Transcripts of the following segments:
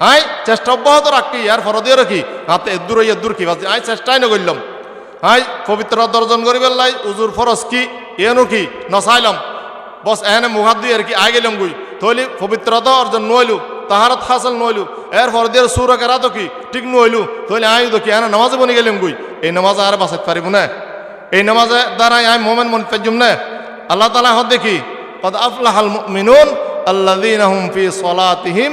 I চেষ্টা অব্যাহত রাখি, আর ফরদিও রাখি। হাতে এদুর এদুর কি বাজে? আই চেষ্টাই নগরলাম আই পবিত্রতা অর্জন করিবার লাই, উজুর ফরজ কি? এনো কি? নসাইলাম। বস এনে মুহাত দিয়ে আর কি? আই গেলাম গুই। তৈলি পবিত্রতা অর্জন নইলু, তাহারত হাসল নইলু, এর ফরদিয়ার সুর কেরা তো কি? ঠিক নইলু। তৈলি আই তো কি এনে নামাজে বনি গেলাম গুই। এই নামাজ আর বাঁচাতে পারিব না। এই নামাজে দ্বারাই আমি মোমেন মন পেজুম না। আল্লাহ তালা হদ দেখি, কদ আফলাহাল মিনুন আল্লাযীনাহুম ফি সলাতিহিম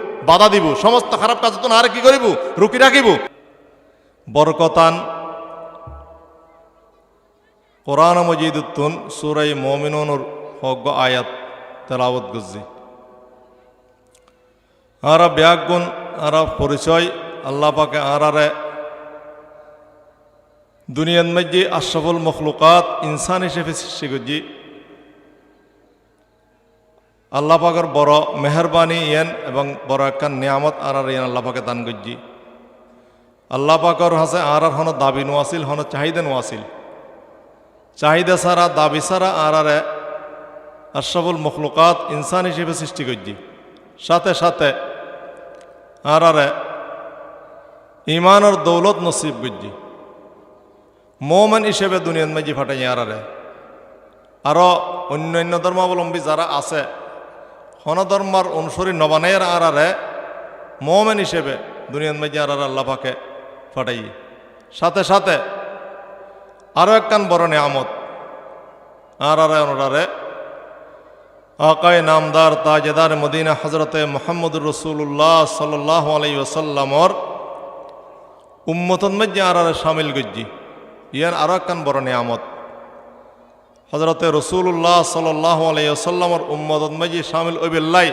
বাধা দিব, সমস্ত খারাপ কাজ তুমি আর কি করিব? রুকি রাখিব? বরকতান, কোরআন মজিদুত্তুন সুরাই মমিনুর হগ্গ আয়াত তেলাওত গুজি আরা ব্যাগুণ আরা পরিচয়, আল্লাহ পাকে আরারে দুনিয়ান মধ্যে আশরাফুল মখলুকাত ইনসান হিসেবে সৃষ্টি করছি। আল্লাহ পাকের বড় মেহরবানি ইয়েন এবং বড় একখান নিয়ামত আর আর ইয়েন দান করছি। আল্লাহ পাকর হাসে আর আর হন দাবি নোয়াসিল, হন চাহিদা নোয়াসিল। চাহিদা সারা, দাবি সারা আর আরে আশরাফুল মখলুকাত ইনসান হিসেবে সৃষ্টি করছি। সাথে সাথে আর আরে ইমানের দৌলত নসিব করছি। মৌমান হিসেবে দুনিয়ান মাঝি ফাটাই আরে আরও অন্যান্য ধর্মাবলম্বী যারা আছে হনধর্মার অনুসরী নবানের আরে মৌমেন হিসেবে দুনিয়ার মাঝে আর আর আল্লাহ পাকে ফাটাই সাথে সাথে আরও একখান বড় নিয়ামত। আর আরে ওনারে আকায় নামদার তাজেদার মদিনা হজরতে মোহাম্মদুর রসুল্লাহ সাল্লাহ আলাই ওসাল্লামর উম্মতন মধ্যে আর আরে সামিল গজ্জি ইয়ার আরও একখান বড় নিয়ামত। হজরতে রসুল্লাহ সাল্লাহ আলাইসাল্লামর উম্মদন মাঝি সামিল ওইবেল্লাই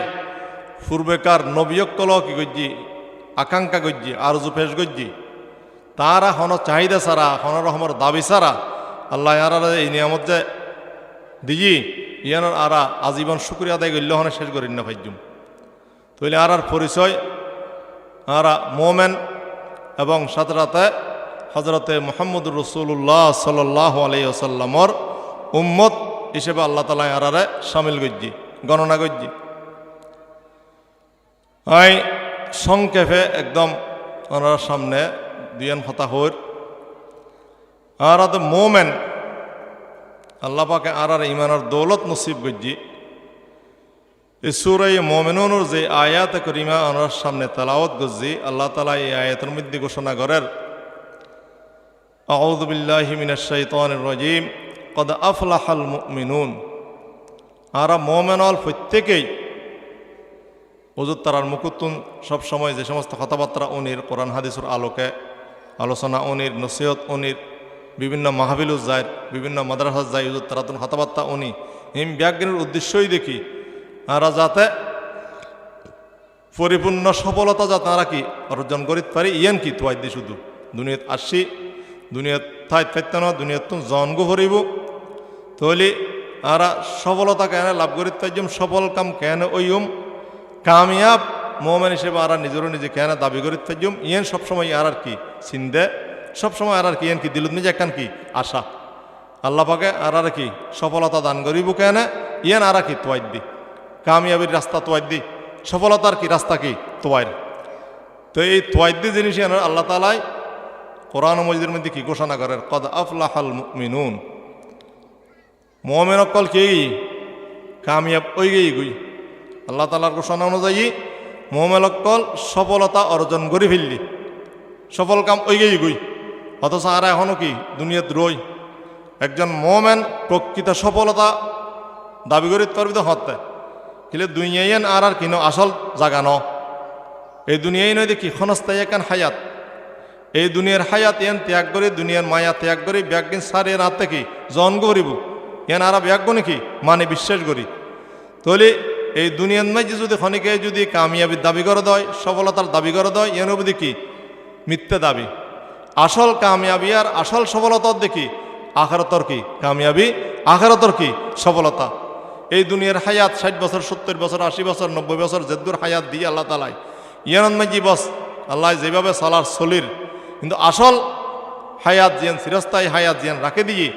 পূর্বেকার নবীয়কল কি গজ্জি, আকাঙ্ক্ষা গজ্জি, আরজু পেশ গজ্জি। তারা হন চাহিদা সারা হন রহমর দাবি সারা আল্লাহ আর এই নিয়ামত যে দিজি, ইয়ানোর আরা আজীবন শুক্রিয়া আদায় করলে হনে শেষ করি না ভাইজুম তৈলে আর আর পরিচয়, আরা মোমেন এবং সাথে সাথে হজরতে মোহাম্মদুর রসুল্লাহ সাল্লাহ আলাইসাল্লামর উম্মত হিসেবে আল্লাহ তালা আরারে সামিল করছি, গণনা করছি। আই, সংক্ষেপে একদম ওনার সামনে দুয়ান ফতাহর। আর আদ মোমেন আল্লাপাকে আর আর ইমানের দৌলত নসিব গজ্জি এই সুরাই মোমেনুর যে আয়াত করিমা ওনার সামনে তালাওত গজ্জি আল্লাহ তালা এই আয়াতের মধ্যে ঘোষণা করেন আউদ্দিল্লাহিমিন শাইতানির রাজিম কদ আফলাহাল মিনুন আরা মোমেনল প্রত্যেকেই হুজুর তারার মুকুতুন সবসময় যে সমস্ত কথাবার্তা উনির, কোরআন, হাদিসুর আলোকে, আলোচনা উনির, নসিহত উনির, বিভিন্ন মাহবিলুজ যায়, বিভিন্ন মাদ্রাসা যায়, হুজুর তারাতুন কথাবার্তা উনি, হিম ব্যাজ্ঞানের উদ্দেশ্যই দেখি আরা যাতে পরিপূর্ণ সফলতা যাতে তারা কি অর্জন করিতে পারি, ইয়ান কি তোয়াই দি শুধু। দুনিয়াত আসি, দুনিয়াত থাই থাইতে না, দুনিয়াত তুমি জন্ম ভরিব। তাহলে আর সফলতা কেন লাভ করিতে পারছম সফল কাম কেন ওইম কামিয়াব মোমেন হিসেবে আর নিজেরও নিজে কেন দাবি করিতে পারছম ইয়েন সবসময় আর আর কি? চিন্দে সবসময় আর আর কি? ইয়েন কি? দিলত নিজে একখান কি? আশা। আল্লাহ পাকে আর আর কি? সফলতা দান করিব কেন? ইয়েন আর কি? তোয়াই দি। কামিয়াবির রাস্তা তোয়াই দি। সফলতার কি? রাস্তা কি? তোয়াইর তো এই তোয়াইদি জিনিস আল্লাহ তালাই কোরআন মজিদের মধ্যে কি ঘোষণা করেন? কদ আফলাহাল মিনুন মোহামেন অকল কে কামিয়াব ওই গেই গুই। আল্লাহ তালার ঘোষণা অনুযায়ী মোহামেন অকল সফলতা অর্জন করে ফেললি। সফল কাম ওই গেই গুই। অথচ আর এখনও কি দুনিয়াত রই। একজন মোমেন প্রকৃত সফলতা দাবি করি পারবি তো হতে কিলে দুনিয়াইন আর আর কিনো আসল জাগা ন। এই দুনিয়াই নয় দেখি ক্ষণস্থায়ী একান হায়াত। এই দুনিয়ার হায়াত এন ত্যাগ করে, দুনিয়ার মায়া ত্যাগ করে ব্যাগিন সার এর হাত থেকে জন করিব এন আর ব্যাগ নাকি মানে বিশ্বাস করি। তাহলে এই দুনিয়ার মাঝে যদি খনিকে যদি কামিয়াবির দাবি করে দেয়, সফলতার দাবি করে দেয় এর অবধি কি মিথ্যে দাবি। আসল কামিয়াবি আর আসল সফলতার দেখি আখারতর কি? কামিয়াবি আখারতর কি? সফলতা। এই দুনিয়ার হায়াত ষাট বছর, সত্তর বছর, আশি বছর, নব্বই বছর জেদ্দুর হায়াত দিয়ে আল্লাহ তালাই ইয়ানন মাঝি বস, আল্লাহ যেভাবে সালার সলির। কিন্তু আসল হায়াত জিয়ান চিরস্থায়ী হায়াত জিয়ান রাখে দিয়ে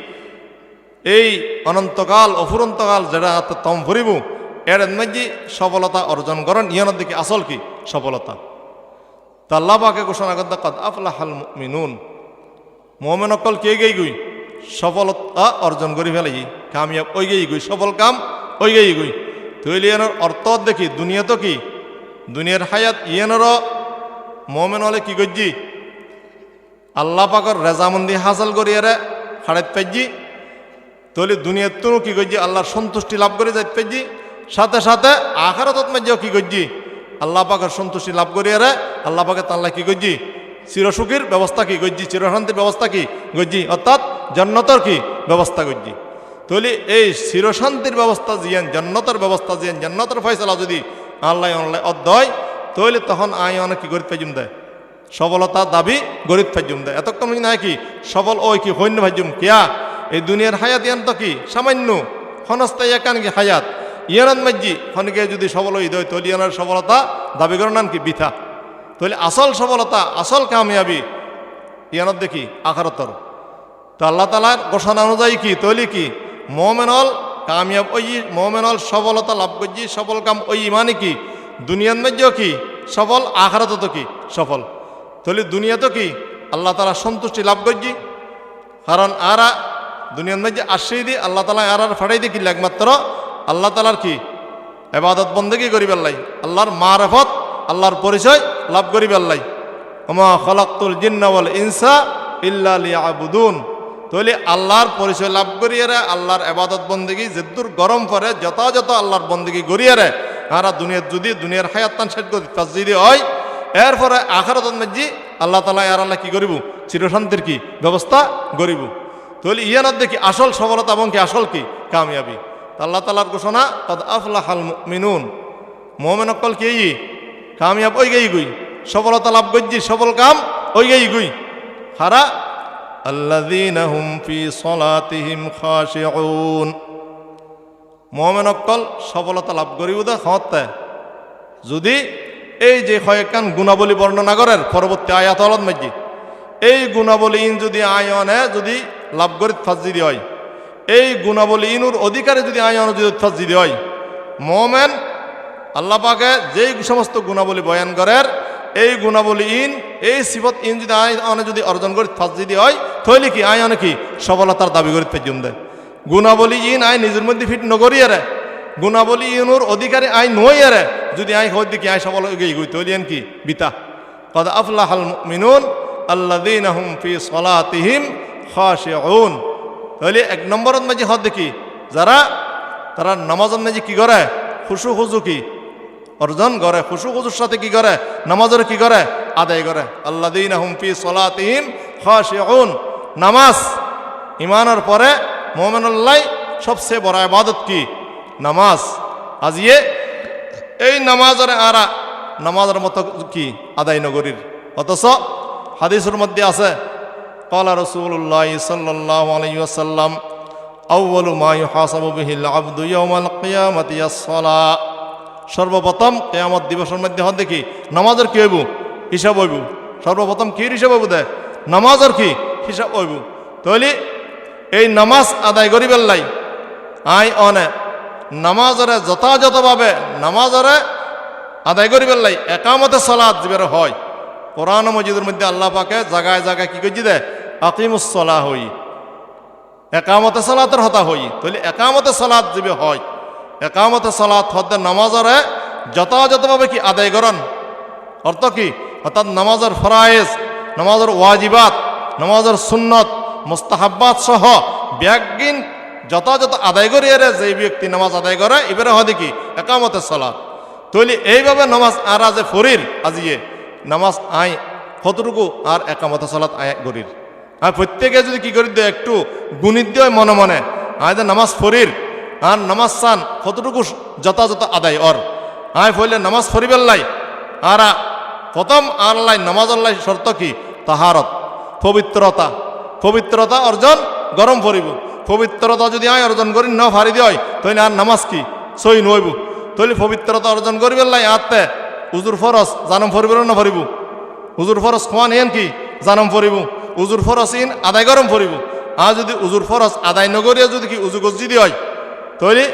এই অনন্তকাল, অফুরন্তকাল যেটা তম ফুরিব এর মাঝে সফলতা অর্জন করেন। ইয়ানোর দিকে আসল কি? সফলতা। তা আল্লাহ পাকে ঘোষণা করতে কদ আফলাহ হাল মিনুন মোমেন অকল কে গেই গুই? সফলতা অর্জন করি ফেলাই। কামিয়াব ওই গেই গুই, সফল কাম ওই গেই গুই। তৈলি এনার অর্থ দেখি, দুনিয়া তো কি? দুনিয়ার হায়াত ইয়েনর মোমেন হলে কি করছি আল্লাহ পাকর রেজামন্দি হাসল করিয়ারে হাড়াত পাইজি তলি দুনিয়ার তো কি করছি? আল্লাহর সন্তুষ্টি লাভ করে যাইতে পাইজি সাথে সাথে আখারতত মাঝেও কি করছি? আল্লাহ পাকের সন্তুষ্টি লাভ করিয়ারে আল্লাহ পাকে তাল্লাহ কি করছি? চিরসুখীর ব্যবস্থা কি করছি? চিরশান্তির ব্যবস্থা কি করছি? অর্থাৎ জন্নতর কি ব্যবস্থা করছি? তলি এই চিরশান্তির ব্যবস্থা জিয়েন জন্নতর ব্যবস্থা জিয়েন জন্নতর ফয়সলা যদি আল্লাহ আল্লাহ অধ্যয় তৈলে তখন আয় অনেক কি গরিব পাইজুম দেয়। সফলতা দাবি গরিব ফাইজুম দেয়। এতক্ষণ নাই কি? সফল ওই কি হৈন্য ভাইজুম। কিয়া? এই দুনিয়ার হায়াত ইয়ান তো কি? সামান্য। ক্ষণস্থায়ী একান কি হায়াত। ইয়ানান মাজ্জি খনকে যদি সবল হই দই তৈলি ইয়ানার সফলতা দাবি করেন নান কি? বিথা। তৈলে আসল সফলতা আসল কামিয়াবি ইয়ানত দেখি, আখারতর। তো আল্লাহ তালার ঘোষণা অনুযায়ী কি? তৈলি কি? মোমেনল কামিয়াব ওই মোমেনল সফলতা লাভ করছি সফল কাম ওই মানে কি? দুনিয়ার মধ্যেও কি? সফল আখারত তো কি? সফল। তাহলে দুনিয়া তো কি? আল্লাহ তালা সন্তুষ্টি লাভ করছি। কারণ আরা দুনিয়ার মধ্যে আসেই দি আল্লাহ তালা আর আর ফাটাই দিয়ে একমাত্র আল্লাহ তালার কি? এবাদত বন্দেগি করি পেল্লাই আল্লাহর মারফত, আল্লাহর পরিচয় লাভ করি পেল্লাই আমা খলাক্তুল জিন্নাওয়াল ইনসা ইল্লা লিয়াবুদুন। তাহলে আল্লাহর পরিচয় লাভ করিয়ারে আল্লাহর এবাদত বন্দেগি যেদুর গরম পরে, যথাযথ আল্লাহর বন্দেগি করিয়ারে আর দুনিয়ার যদি দুনিয়ার হায়াত তান শেষ করি যদি হয়, এরপরে আখারত মধ্যে আল্লাহ তালা আর আল্লাহ কি করিব? চিরশান্তির কি ব্যবস্থা করিব? তাহলে ইয়ানার দেখি আসল সফলতা এবং কি আসল কি? কামিয়াবি। আল্লাহ তালার ঘোষণা আফলাহ হাল মিনুন মোমেন অকল কি ই কামিয়াব ওই গেই গুই। সফলতা লাভ করছি, সফল কাম ওই গেই গুই। হারা আল্লাযীনা হুম ফি সলাতিহিম খাশিউন। মোমেন অকল সফলতা লাভ করিব দে হতে যদি এই যে কয়েকখান গুণাবলী বর্ণনা করেন পরবর্তী আয়াত হলত মাঝি এই গুণাবলী যদি আয়নে যদি লাভ করি ফাজি হয়। এই গুণাবলী ইনুর অধিকারে যদি আয়ন যদি ফাজি হয়, মোমেন আল্লাহ পাকে যেই সমস্ত গুণাবলী বয়ান করেন, এই গুণাবলী ইন, এই সিবত ইন যদি আয়নে যদি অর্জন করি ফাজি হয় থইলে কি আয়নে কি? সফলতার দাবি করি পেজুম দেয়। গুণাবলী ইন আয় নিজের মধ্যে ফিট নগরিয়ারে গুণাবলী ইনুর অধিকারী আই নইয়ারে যদি আই হই দেখি আই সবল গই গই তলিয়ান কি? বিতা। কদ আফলাহাল মিনুন আল্লাযীনা হুম ফি সলাতিহিম খাশিউন। তাহলে এক নম্বরত মাঝে হদ দেখি, যারা তারা নামাজের মাঝে কি করে? খুশু খুজু কি? অর্জন করে, খুশু খুজুর সাথে কি করে? নামাজের কি করে? আদায় করে। আল্লাযীনা হুম ফি সলাতিহিম খাশিউন। নামাজ ইমানের পরে মোমেনুল্লাহ সবচেয়ে বড় ইবাদত কি? নামাজ। আজিয়ে এই নামাজের আরা, নামাজের মতো কি? আদায় নগরীর। অথচ হাদিসের মধ্যে আছে কলা রসুল্লাহ সাল্লাহ আলাইসাল্লাম আউ্বলু মা ইউহাসাবু বিহিল আবদু ইয়াউমাল কিয়ামাতি as-সালা সর্বপ্রথম কিয়ামত দিবসের মধ্যে হদ দেখি নামাজের কি হইব? হিসাব হইব। সর্বপ্রথম কি হিসাব হইব দে? নামাজের কি? হিসাব হইব। তাহলে এই নামাজ আদায় করিবার লাই, আই অনে, নামাজরে যথাযথভাবে, নামাজরে আদায় করি পেলাই একামতে সলাদ যেবার হয়। কোরআন মজিদের মধ্যে আল্লাহ পাকে জায়গায় জায়গায় কি করছি দে? আকিমুসলা হই একামতে সলাতের হতা হই তাহলে একামতে সলাদ যেবে হয় একামতে সলাত হতে নামাজরে যথাযথভাবে কি আদায় করেন? অর্থ কি? অর্থাৎ নামাজের ফরায়েজ, নামাজের ওয়াজিবাত, নামাজের সুন্নত, মোস্তাহাব্বাত সহ ব্যাগিন যথাযথ আদায় করি এরে যে ব্যক্তি নামাজ আদায় করে, এবারে হয় দেখি একামতে সলাৎ তৈলি এইভাবে নামাজ আর আজে ফরির, আজিয়ে নামাজ আই কতটুকু আর একামতে সলাৎ আয় গরির আর প্রত্যেকে যদি কি করি, দেয় একটু গুণিত দিয়ে মনে মনে। আয় নামাজ ফরির আর নামাজ চান, কতটুকু যথাযথ আদায় অর আয় ফইলে নামাজ ফরিবেল্লাই আর প্রথম আল্লাহ নামাজ আল্লাহ শর্ত কি? তাহারত, পবিত্রতা। পবিত্রতা অর্জন, গরম ফরিব পবিত্রতা যদি আয় অর্জন করি, ন ফারি দিয় তাহলে আর নামাজ কি? সই নইব। তাহলে পবিত্রতা অর্জন করিবেল্লাই আত্মে উজুর ফরস জানম ফরিবেল না ফরিব উজুর ফরস খোয়ান ইয়েন কি? জানম ফরিব উজুর ফরস ইন, আদায় গরম ফরিব আর যদি উজুর ফরস আদায় নগরিয়া যদি কি উজু গজ্জি হয়, তৈরি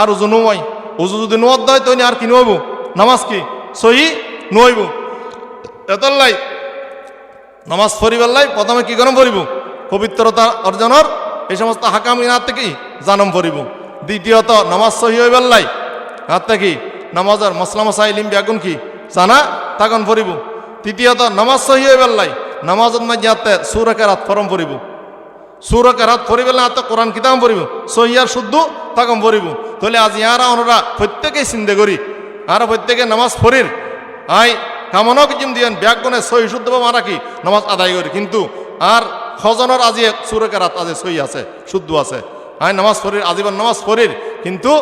আর উজু নয় উজু যদি নোয়াদ হয়, তৈরি আর কি নইব নামাজ কি? সহি নইব এতলাই নামাজ ফরিবাল্লাই প্রথমে কি গরম ফরিব পবিত্রতা অর্জনের এই সমস্ত হাকাম ইনার থেকে জানম ফরিব দ্বিতীয়ত, নামাজ সহি হইবাল্লাই হাত থেকে নামাজের মশলা মশা ইলিম ব্যাগুন কি? জানা তাগন ফরিব তৃতীয়ত, নামাজ সহি হইবাল্লাই নামাজত হাতে সুরাকে রাত ফরম ফরিব সুরকে রাত ফরিবেল না তো কোরআন কিতাম পড়িব। সহিয়ার শুদ্ধ তাকম পড়িব। তাহলে আজ ইয়ারা ওনারা প্রত্যেকেই চিন্তা করি। আর প্রত্যেকে নামাজ ফরির আই কামনক জিম দিয়েন? ব্যাগুনে সহি শুদ্ধ মারা কি? নামাজ আদায় করি। কিন্তু আর খজনের আজি সুরকে রাত আজি সহি আছে, শুদ্ধ আছে। আই, নামাজ ফরির আজীবন নামাজ ফরির কিন্তু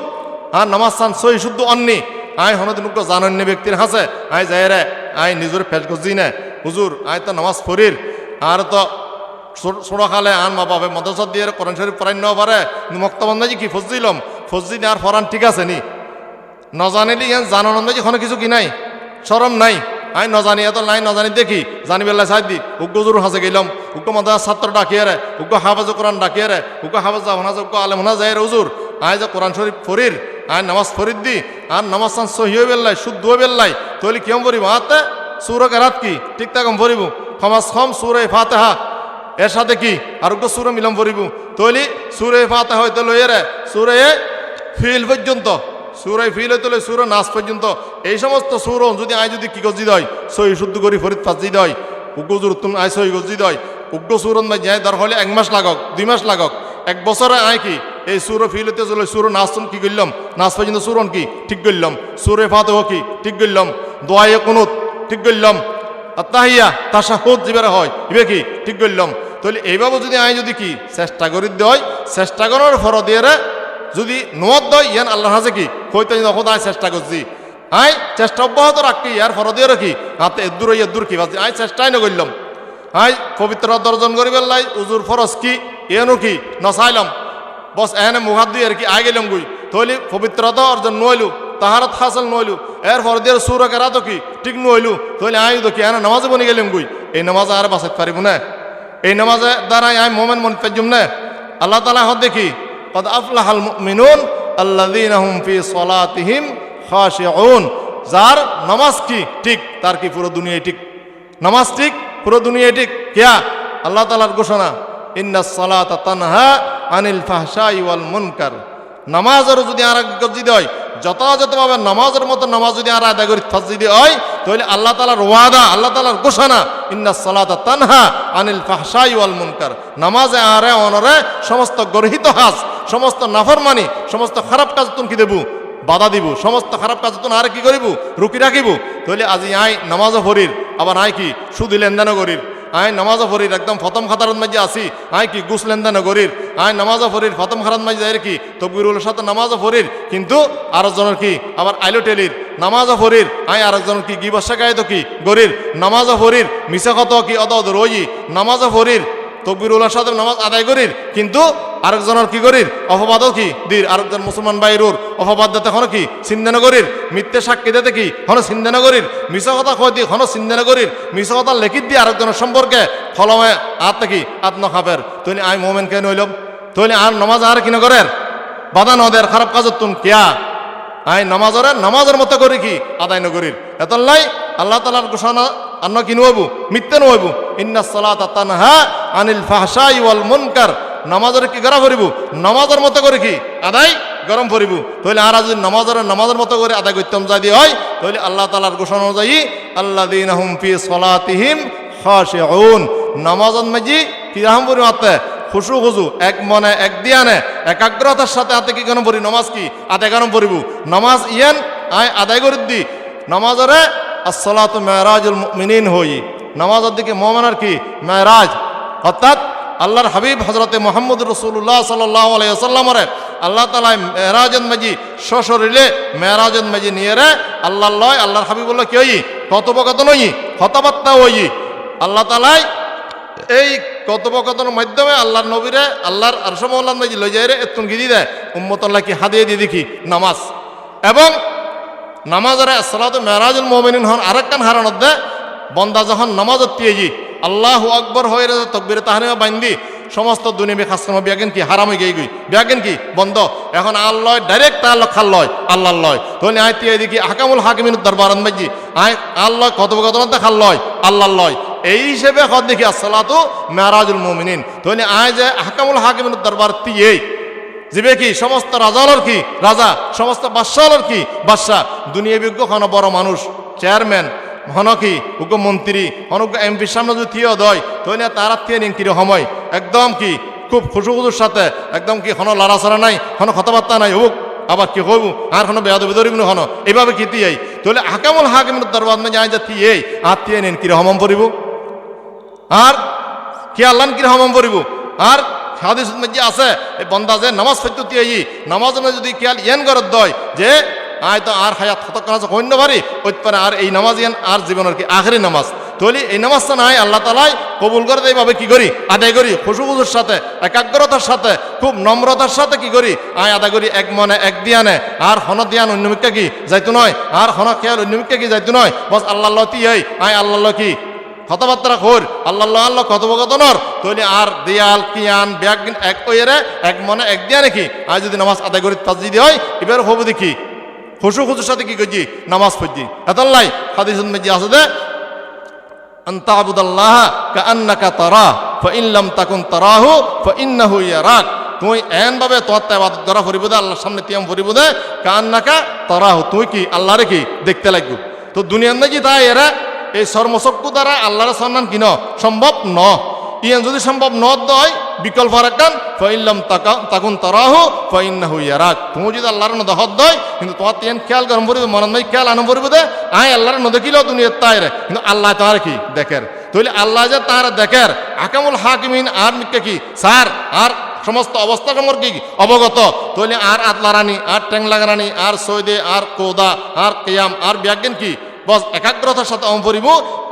আর নামাজ চান সহি শুদ্ধ অন্নি আই হনদিন জানন্য ব্যক্তির হাসে। আই যাই রে। আই, নিজের ফেস গজি নে হুজুর আই তো নামাজ ফরির আর তো ছোট খালে আন মা বাপে মদসত দিয়ে কোরআন শরীফ পড়াই ন পারে। মক্তবন্দাজি কি ফজিলম ফজি আর ফরান ঠিক আছে নি? নজানিলি ইয়ান জানানন্দাজি কোনো কিছু কি নাই? সরম নাই। আই নজানি, এত নাই নজানি দেখি। জানি বেলা সাই দি, উগ্র জোর হাসে গেলাম উগ্র মাদ্রাস ছাত্র ডাকিয়ে রে, উগ্র হাফাজ কোরআন ডাকিয়ে রে, উগ্র হাফাজ হনাজ উগ্র আলেম হনা যায় রে উজুর আই যে কোরআন শরীফ ফরির আই নামাজ ফরিদ দি, আর নামাজ সহি বেল্লাই শুদ্ধ বেল্লাই তৈলি কিয়ম পড়িব হাতে? সুরক রাত কি? ঠিক তাকম পড়িব সমাজ খম সুরে ফাতেহা। এর সাথে কি? আর একটু সুরে মিলম পড়িব তৈলি, সুরে ফাতে হয়তো লইয়ে রে সুরে ফিল পর্যন্ত, সুরে ফিল হইতে লই সুরে নাচ পর্যন্ত, এই সমস্ত সুর যদি আই যদি কি গজি দেয় সই শুদ্ধ করি ফরিদ ফাজি দেয় উগ্র জোর তুমি আই সই গজি দেয় উগ্র সুরন মাই যাই দর হলে এক মাস লাগক, দুই মাস লাগক। এক বছরে আয় কি? এই সুর ফিল হইতে চলে সুর নাচ কি করলাম নাচ পর্যন্ত সুরন কি? ঠিক করলাম সুরে ফাতে কি? ঠিক করলাম দোয়াইয়ে কোনুত ঠিক করলাম। তাহিয়া, তাসাহুদ যেবারে হয় ইবে কি? ঠিক করলাম। তাহলে এইভাবে যদি আই যদি কি? চেষ্টা করি দেয় চেষ্টা করার ফর দিয়ে যদি নোয়াদ দয়, ইয়ান আল্লাহ হাজে কি? হইতে যখন আয় চেষ্টা করছি। আই চেষ্টা অব্যাহত রাখি। ইয়ার ফর দিয়ে রাখি হাতে এদুর এদুর কি? বাজে আই চেষ্টাই নগরলাম আই পবিত্র দর্জন করি পেলাই উজুর ফরস কি? এনো কি? নচাইলাম বস এনে মুখাত দিয়ে আর কি? আই গেলাম গুই তৈলি পবিত্রতা অর্জন নইলু। তাহারত হাসল নইলু। এর ফর দিয়ে সুর কেরা কি? ঠিক নইলু। তৈলি আই তো কি, এনে নামাজ বনি গেলাম গুই এই নামাজ আর বাসাইতে পারিব না। এই নামাজের দ্বারাই আমি মোমেন মন পেজুম না। আল্লাহ তালা হদ দেখি, কদ আফলাহাল মিনুন আল্লাযীনাহুম ফি সলাতিহিম খাশিউন। যার নামাজ কি ঠিক, তার কি পুরো দুনিয়ায় ঠিক? নামাজ ঠিক, পুরো দুনিয়ায় ঠিক? কিয়া? আল্লাহ তালার ঘোষণা, ইন্না সালাতা তানহা আনিল ফাহশাই ওয়াল মুনকার। নামাজের যদি আর গজ্জি দেয় যথাযথভাবে নামাজের মতো নামাজ যদি আর আদায় করি যদি হয়, তাহলে আল্লাহ তালার ওয়াদা, আল্লাহ তালার ঘোষণা, ইন্না সালাতা তানহা আনিল ফাহশাই ওয়াল মুনকার। নামাজে আরে অনরে সমস্ত গর্হিত হাস সমস্ত নাফরমানি, সমস্ত খারাপ কাজ তুমি কি দেবু? বাধা দিব। সমস্ত খারাপ কাজ তুমি আর কি করিব? রুকি রাখিব। তাহলে আজি আই নামাজও ভরির আবার আই কি? সুদি লেনদেনও করির। আই নামাজও ফরির, একদম ফতম খাতার মাঝে আসি আয় কি গুস লেনদেন গরির। আয় নামাজও ফরির ফতম খাতার মাঝে যাই কি? তকবিরুলের সাথে নামাজও ফরির, কিন্তু আরেকজনের কি? আবার আইলো টেলির। নামাজ ফরির আই আরেকজনের কি? গি বসা গায়ে তো কি? গরির। নামাজ ফরির, মিশা কত কি? অদ রোজি। রই নামাজও ফরির তকবিরুল্লার সাথে নামাজ আদায় করির, কিন্তু আরেকজনের কি করির? অপবাদও কি দির? আরেকজন মুসলমান বাইরুর অপবাদ দিতে হন কি? সিন্দেনগরীর মিথ্যে সাক্ষী দিতে কি? হন সিন্দেনগরীর মিশা কথা কয় দি, হন সিন্দেনগরীর মিশা কথা লেখিত দিয়ে আরেকজনের সম্পর্কে ফলমে আত কি আত্ম খাপের তুই আই মোমেন কেন হইলাম তুই আর নমাজ আর কিনে করের বাধা নদের খারাপ কাজত তুন কিয়া? আই নামাজরে, নামাজের মতো করি কি? আদায় নগরীর। এতলাই আল্লাহ তালার ঘোষণা আন্ন কি নবু মিথ্যে নবু ইন্না তানহা আনিল ফাহশাই ওয়াল মুনকার। নামাজের কি করা করিব? নামাজের মতো করে কি? আদায় গরম করিব। তাহলে আর যদি নামাজের নামাজের মতো করে আদায় করতাম যদি হয়, তাহলে আল্লাহ তালার ঘোষণা অনুযায়ী আল্লাহ দিন ফি সলাতিহিম খাশিউন। নামাজন মাঝি কি রাহম পরিমাত্রে খুশু খুশু এক মনে, এক দিয়ানে একাগ্রতার সাথে হাতে কি কেন পড়ি নামাজ কি? আদায় কেন পড়িব নামাজ ইয়ান, আয় আদায় করে দি। নমাজরে আসসালাত মেহরাজুল মিনীন হই। নামাজের দিকে মোহামেনার কি? মেহরাজ অর্থাৎ আল্লাহর হাবিব হজরতে মোহাম্মদ রসুল্লাহ সাল্লাহ আলাইসাল্লামরে আল্লাহ তালা মেহরাজন মাজি সশরীরে মেহরাজন মাজি নিয়ে রে আল্লাহ লয় আল্লাহর কি হই? কথোপকথন হই? কথাবার্তা হই? আল্লাহ তালাই এই কথোপকথনের মাধ্যমে আল্লাহর নবীরে আল্লাহর আরসমল্লাহ মাজি লই যায় রে এতুন গিরি দেয়। উম্মতল্লাহ কি হাদিয়ে দিয়ে দেখি, নামাজ। এবং নামাজের সালাত মেহরাজুল মোমিনিন হন আরেকখান হারানত দে বন্দা যখন নামাজত তিয়েজি আল্লাহ আকবর হয়ে রে তকবিরে তাহারিমা বাইন্দি, সমস্ত দুনিয়া খাসকামা বিয়াগেন কি হারাম হয়ে গই, বিয়াগেন কি, বন্ধ। এখন আল্লাহ ডাইরেক্ট আল্লাহ খাল লয় আল্লাহ লয়। তখন আয় তিয়া দেখি হাকামুল হাকিমিন দরবার আনবাজি আয়, আল্লাহ কত কত খাল লয় আল্লাহ লয়। এই হিসেবে হদ দেখি, আসসালাতু মেহরাজুল মোমিনিন। তখন আয় যে হাকামুল হাকিমিন দরবার তিয়েই জিবে কি? সমস্ত রাজালর কি? রাজা, সমস্ত বাদশাহর কি? বাদশাহ। দুনিয়া বিজ্ঞ হন বড় মানুষ, চেয়ারম্যান, হন কি? উগ্র মন্ত্রী হনুক এমপির সামনে যদি থিয় দয় তো না তারা থিয়ে নিন কিরে সময় একদম কি? খুব খুশু খুশুর সাথে, একদম কি? হন লড়াছড়া নাই, হন কথাবার্তা নাই হোক আবার কি হইব? আর কোনো বেয়াদ বিদরিব হন। এইভাবে কি তিয়াই তাহলে হাকামুল হাকিমের দরবার মে যায় যে থিয়েই আর থিয়ে নিন কিরে হমম পড়িব। আর? কি আল্লাহ কিরে হমম পড়িব? আর? হাদিস মধ্যে আছে, এই বন্দা যে নামাজ পদ্ধতি এই নামাজ যদি খেয়াল ইয়ান করত দয়, যে আয় তো আর হায়াত হত করা অন্য পারি, ওই পারে আর এই নামাজ ইয়ান আর জীবনের কি আখেরি নামাজ। তলি এই নামাজটা নাই, আল্লাহ তালাই কবুল করে দেয় ভাবে কি করি? আদায় করি খুশুখুজুর সাথে, একাগ্রতার সাথে, খুব নম্রতার সাথে কি করি? আয় আদায় করি, এক মনে এক দিয়ানে, আর হন দিয়ান অন্যমিকা কি যাইতো নয়, আর হন খেয়াল অন্যমিকা কি যাইতো নয়, বস আল্লাহ তি এই আয় আল্লাহ কি কথাবার্তা খোর, আল্লাহ আল্লাহ কথোপকথনর। তৈরি আর দিয়াল, কিয়ান, ব্যাগ, এক ওয়েরে এক মনে, এক দিয়া নাকি? আর যদি নামাজ আদায় করি তাজি হয়, এবার হব দেখি। খুশু, খুশুর সাথে কি করছি নামাজ পড়ছি। এতল্লাই হাদিস মেজি আছে দে আন্তা আবুদাল্লাহ কা আন্নাকা তারা ফাইল্লাম তাকুন তারাহু, ফাইন্নাহু ইয়ারাক। তুই এন ভাবে তোর ইবাদত করা ফুরিব দে, আল্লাহর সামনে তিয়াম ফুরিব দে কা আন্নাকা তারাহু। তুই কি আল্লাহরে কি দেখতে লাগবো? তো দুনিয়ার নাকি তাই এরা এই সর্মচক্ষু দ্বারা আল্লাহর সন্ধান কিন? সম্ভব ন। ইয়ান যদি সম্ভব ন দয়, বিকল্প রাখান ফাইল্লাম তাকুন তারাহ, ফাইন্নাহু ইয়ারাক। তুমি যদি আল্লাহর ন দহত দয়, কিন্তু তোমার তিয়ান খেয়াল গরম পড়িব মনত নাই, খেয়াল আনন্দ পড়িব দে, আয় আল্লাহর ন দেখিল দুনিয়ার তাই রে কিন্তু আল্লাহ তার কি? দেখের। তাহলে আল্লাহ যে তার দেখের, আকামুল হাকিমিন আর মিকে কি? স্যার, আর সমস্ত অবস্থা সম্পর্কে অবগত। তৈলে আর আতলা রানী আর ট্যাংলাগারানি আর সৈদে, আর কোদা, আর কেয়াম, আর ব্যাজ্ঞান কি? বস একাগ্রতার সাথে অম পড়িব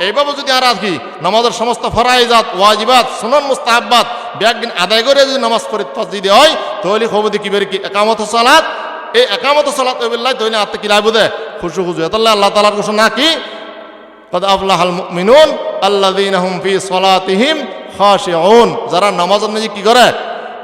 এইভাবে যদি আর কি নামাজের সমস্ত ফরাইজাত, ওয়াজিবাত, সুনন মুস্তাহাব্বাত ব্যাগদিন আদায় করে যদি নামাজ পড়ি যদি হয়, তাহলে খবর কি বেরি কি? একামত সালাত। এই একামত সালাত ওইবিল্লাই তৈলে আত্মা কি লাইব দে? খুশু খুশু এতাল্লাহ আল্লাহ তালার কুশু না কি? কদ আফলাহাল মুমিনুন আল্লাযীনা হুম ফি সালাতিহিম খাশিউন। যারা নামাজ নিজে কি করে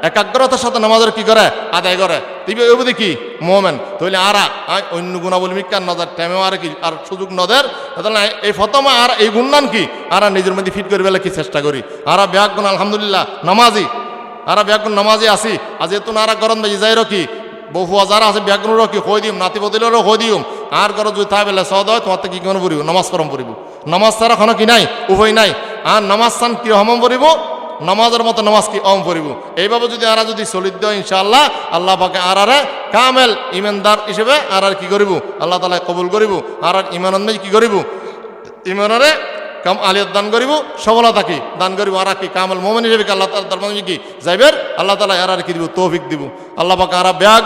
একাগ্রতার সাথে নামাজের কি করে? আদায় করে। তিবে ওই কি? মোমেন। তৈলে আরা অন্য গুণাবলী মিকার নজর টাইমে আর কি আর সুযোগ নদের? তাহলে এই ফতমা আর এই গুণান কি? আর নিজের মধ্যে ফিট করে কি চেষ্টা করি? আর ব্যাগ গুণ, আলহামদুলিল্লাহ, নামাজি। আর ব্যাগ গুণ, নামাজি আসি আজ এত নারা গরম বেজি যাই রকি বহু হাজার আছে ব্যাগুণ রকি হই দিম, নাতি বদলেরও হই দিম। আর ঘর যদি থাই বেলে সদ হয়, তোমার কি কেমন পড়িব? নমাজ করম পড়িব। নমাজ ছাড়া কোনো কি নাই? উভয় নাই। আর নামাজ চান কি হমম পড়িব? নামাজের মতো নামাজ কি অম করিব এইভাবে যদি আরা যদি চলিত দেয় ইনশাআল্লাহ, আল্লাহ পাকে আর আরে কামেল ইমানদার হিসেবে আর আর কি করিব? আল্লাহ তালা কবুল করিব। আর আর ইমান কি করিব? ইমানরে কাম আলিয়ত দান করিব। সফলতা কি? দান করিব। আর কি? কামেল মোমেন হিসেবে আল্লাহ তালা কি? যাইবের? আল্লাহ তালা আর আর কি দিব? তৌফিক দিব। আল্লাহ পাকে আর ব্যাগ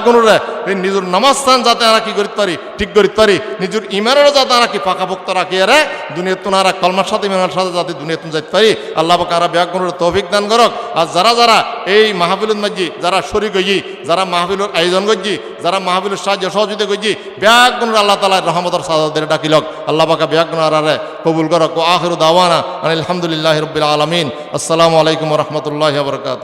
এই নিজের নামাজ স্থান যাতে আর কি করিতে পারি, ঠিক করিতে পারি। নিজের ইমানেরও যাতে আর কি পাকাপোক্ত রাখি আরে, দুনিয়ার তুন কলমার সাথে ইমানের সাথে যাতে দুনিয়া তুন যাইতে পারি। আল্লাহ পাকে আর ব্যাগ গুণরে তৌফিক দান করক। আর যারা যারা এই মাহফিলুল মজ্জি যারা শরিক হইজি যারা মাহফিলুর আয়োজন করছি যারা মাহফিলুর সাহায্য সহযোগিতা করছি ব্যাগ গুণর আল্লাহ তালা রহমতর সাদাদের ডাকিলক আল্লাহ পাকে ব্যাগ গুণ আর কবুল করক। ও আখির দাওয়ানা আলহামদুলিল্লাহ রবিল আলমিন। আসসালামু আলাইকুম রহমতুল্লাহ বরকাত